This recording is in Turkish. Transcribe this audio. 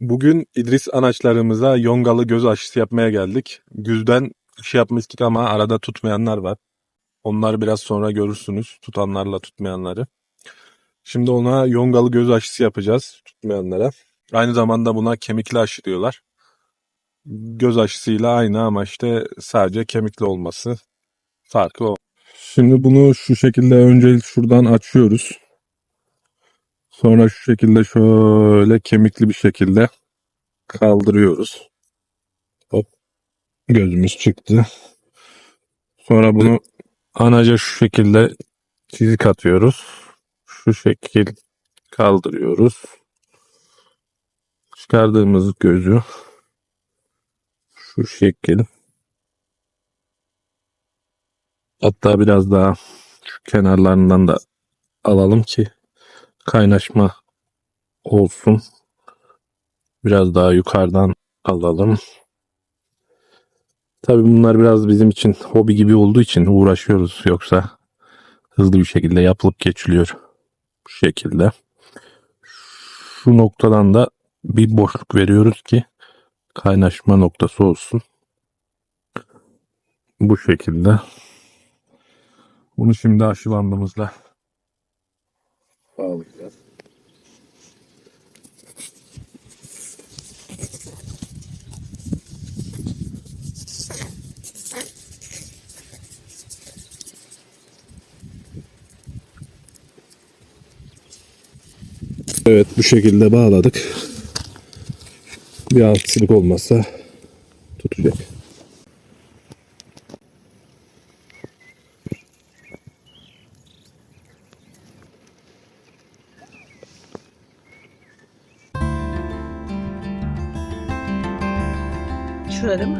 Bugün İdris anaçlarımıza yongalı göz aşısı yapmaya geldik. Güzden iş yapmıştık ama arada tutmayanlar var. Onları biraz sonra görürsünüz. Tutanlarla tutmayanları. Şimdi ona yongalı göz aşısı yapacağız tutmayanlara. Aynı zamanda buna kemikli aşı diyorlar. Göz aşısıyla aynı ama işte sadece kemikli olması farkı o. Şimdi bunu şu şekilde önce şuradan açıyoruz. Sonra şu şekilde şöyle kemikli bir şekilde kaldırıyoruz. Hop. Gözümüz çıktı. Sonra bunu anaca şu şekilde çizik atıyoruz. Şu şekil kaldırıyoruz. Çıkardığımız gözü şu şekil hatta biraz daha şu kenarlarından da alalım ki kaynaşma olsun. Biraz daha yukarıdan alalım. Tabii bunlar biraz bizim için hobi gibi olduğu için uğraşıyoruz. Yoksa hızlı bir şekilde yapılıp geçiliyor. Bu şekilde. Şu noktadan da bir boşluk veriyoruz ki kaynaşma noktası olsun. Bu şekilde. Bunu şimdi aşı bağlayacağız. Evet bu şekilde bağladık. Bir aksilik olmazsa tutacak. düşürelim.